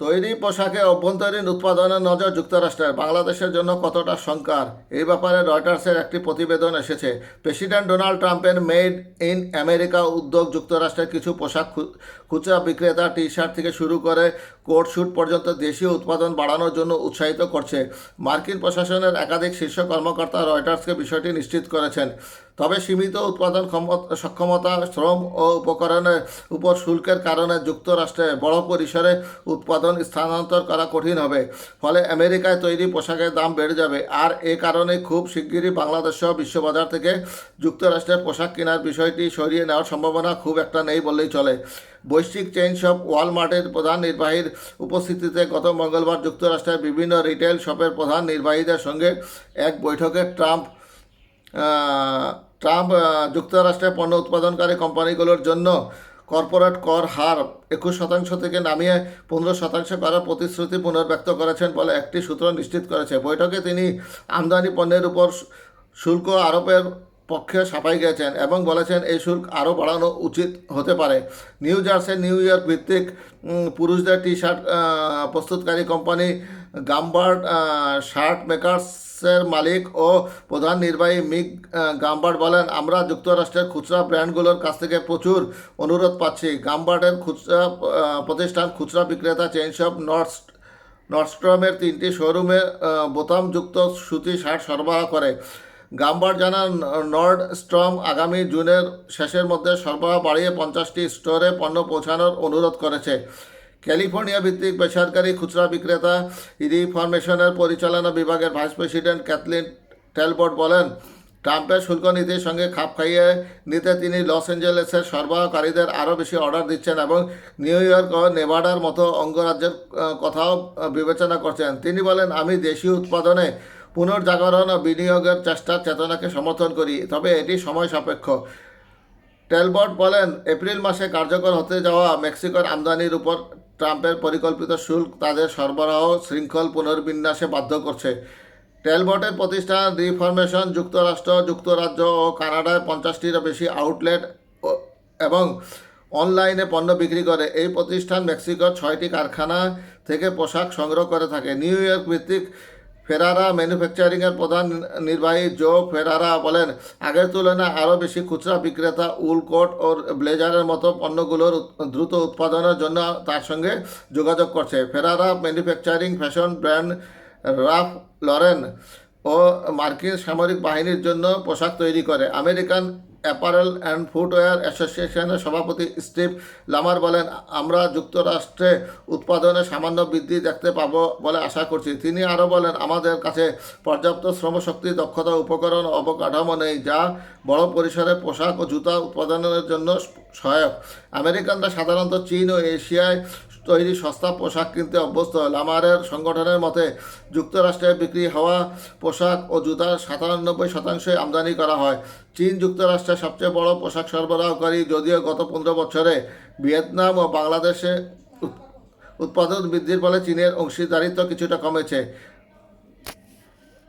তৈরি পোশাকে অভ্যন্তরীণ উৎপাদনের নজর যুক্তরাষ্ট্রের। বাংলাদেশের জন্য কতটা সংকার? এই ব্যাপারে রয়টার্সের একটি প্রতিবেদন এসেছে। প্রেসিডেন্ট ডোনাল্ড ট্রাম্পের মেড ইন আমেরিকা উদ্যোগ যুক্তরাষ্ট্রের কিছু পোশাক খুচরা বিক্রেতা টি শার্ট থেকে শুরু করে কোট শ্যুট পর্যন্ত দেশীয় উৎপাদন বাড়ানোর জন্য উৎসাহিত করছে। মার্কিন প্রশাসনের একাধিক শীর্ষ কর্মকর্তা রয়টার্সকে বিষয়টি নিশ্চিত করেছেন। তবে সীমিত উৎপাদন ক্ষম- সক্ষমতা, শ্রম ও উপকরণের উপর শুল্কের কারণে যুক্তরাষ্ট্রে বড় পরিসরে উৎপাদন স্থানান্তর করা কঠিন হবে। ফলে আমেরিকায় তৈরি পোশাকের দাম বেড়ে যাবে। আর এ কারণে খুব শিগগিরই বাংলাদেশ সহ বিশ্ববাজার থেকে যুক্তরাষ্ট্রের পোশাক কেনার বিষয়টি সরিয়ে নেওয়ার সম্ভাবনা খুব একটা নেই বললেই চলে। বৈশ্বিক চেইন শপ ওয়ালমার্টের প্রধান নির্বাহীর উপস্থিতিতে গত মঙ্গলবার যুক্তরাষ্ট্রের বিভিন্ন রিটেল শপের প্রধান নির্বাহীদের সঙ্গে এক বৈঠকে ট্রাম্প ট্রাম্প আহ, যুক্তরাষ্ট্রের পণ্য উৎপাদনকারী কোম্পানিগুলোর জন্য কর্পোরেট কর হার একুশ শতাংশ থেকে নামিয়ে পনেরো শতাংশ করার প্রতিশ্রুতি পুনর্ব্যক্ত করেছেন বলে একটি সূত্র নিশ্চিত করেছে। বৈঠকে তিনি আমদানি পণ্যের উপর শুল্ক আরোপের পক্ষে সাফাই গেছেন এবং বলেছেন এই শুল্ক আরও বাড়ানো উচিত হতে পারে। নিউ জার্সি নিউ ইয়র্ক ভিত্তিক পুরুষদের টি শার্ট প্রস্তুতকারী কোম্পানি গাম্বার্ড শার্ট মেকার্সের মালিক ও প্রধান নির্বাহী মিক গাম্বার্ড বলেন, আমরা যুক্তরাষ্ট্রের খুচরা ব্র্যান্ডগুলোর কাছ থেকে প্রচুর অনুরোধ পাচ্ছি। গাম্বার্ডের খুচরা প্রতিষ্ঠান খুচরা বিক্রেতা চেইন শপ নর্থ নর্থস্ট্রমের তিনটি শোরুমে বোতামযুক্ত সুতি শার্ট সরবরাহ করে। গাম্বার জানান নর্ড স্ট্রম আগামী জুনের শেষের মধ্যে সরবরাহ বাড়িয়ে পঞ্চাশটি স্টোরে পণ্য পৌঁছানোর অনুরোধ করেছে। ক্যালিফোর্নিয়া ভিত্তিক বেসরকারি খুচরা বিক্রেতা রিফরমেশনের পরিচালনা বিভাগের ভাইস প্রেসিডেন্ট ক্যাথলিন টেলবট বলেন, ট্রাম্পের শুল্ক নীতির সঙ্গে খাপ খাইয়ে নিতে তিনি লস অ্যাঞ্জেলেসের সরবরাহকারীদের আরও বেশি অর্ডার দিচ্ছেন এবং নিউ ইয়র্ক ও নেভাডার মতো অঙ্গরাজ্যের কথাও বিবেচনা করছেন। তিনি বলেন, আমি দেশীয় উৎপাদনে পুনর্জাগরণ ও বিনিয়োগের চেষ্টার চেতনাকে সমর্থন করি, তবে এটি সময় সাপেক্ষ। টেলবট বলেন, এপ্রিল মাসে কার্যকর হতে যাওয়া মেক্সিকোর আমদানির উপর ট্রাম্পের পরিকল্পিত শুল্ক তাদের সরবরাহ শৃঙ্খল পুনর্বিন্যাসে বাধ্য করছে। টেলবটের প্রতিষ্ঠান রিফরমেশন যুক্তরাষ্ট্র, যুক্তরাজ্য ও কানাডায় পঞ্চাশটিরও বেশি আউটলেট এবং অনলাইনে পণ্য বিক্রি করে। এই প্রতিষ্ঠান মেক্সিকোর ছয়টি কারখানা থেকে পোশাক সংগ্রহ করে থাকে। নিউ ইয়র্ক ভিত্তিক ফেরারা ম্যানুফ্যাকচারিংয়ের প্রধান নির্বাহী জো ফেরারা বলেন, আগের তুলনায় আরও বেশি খুচরা বিক্রেতা উল কোট ও ব্লেজারের মতো পণ্যগুলোর দ্রুত উৎপাদনের জন্য তার সঙ্গে যোগাযোগ করছে। Ferrara manufacturing fashion brand Ralph Lauren ও মার্কিন সামরিক বাহিনীর জন্য পোশাক তৈরি করে। আমেরিকান অ্যাপারেল অ্যান্ড ফুটওয়্যার অ্যাসোসিয়েশনের সভাপতি স্টিভ লামার বলেন, আমরা যুক্তরাষ্ট্রে উৎপাদনে সামান্য বৃদ্ধি দেখতে পাবো বলে আশা করছি। তিনি আরও বলেন, আমাদের কাছে পর্যাপ্ত শ্রমশক্তি, দক্ষতা, উপকরণ অবকাঠামো নেই, যা বড় পরিসরে পোশাক ও জুতা উৎপাদনের জন্য সহায়ক। আমেরিকানরা সাধারণত চীন ও এশিয়ায় তৈরি সস্তা পোশাক কিনতে অভ্যস্ত লামারের সংগঠনের মতে, যুক্তরাষ্ট্রে বিক্রি হওয়া পোশাক ও জুতার সাতানব্বই শতাংশই আমদানি করা হয়। চীন যুক্তরাষ্ট্রের সবচেয়ে বড় পোশাক সরবরাহকারী, যদিও গত পনেরো বছরে ভিয়েতনাম ও বাংলাদেশে উৎ- উৎপাদন বৃদ্ধির ফলে চীনের অংশীদারিত্ব কিছুটা কমেছে।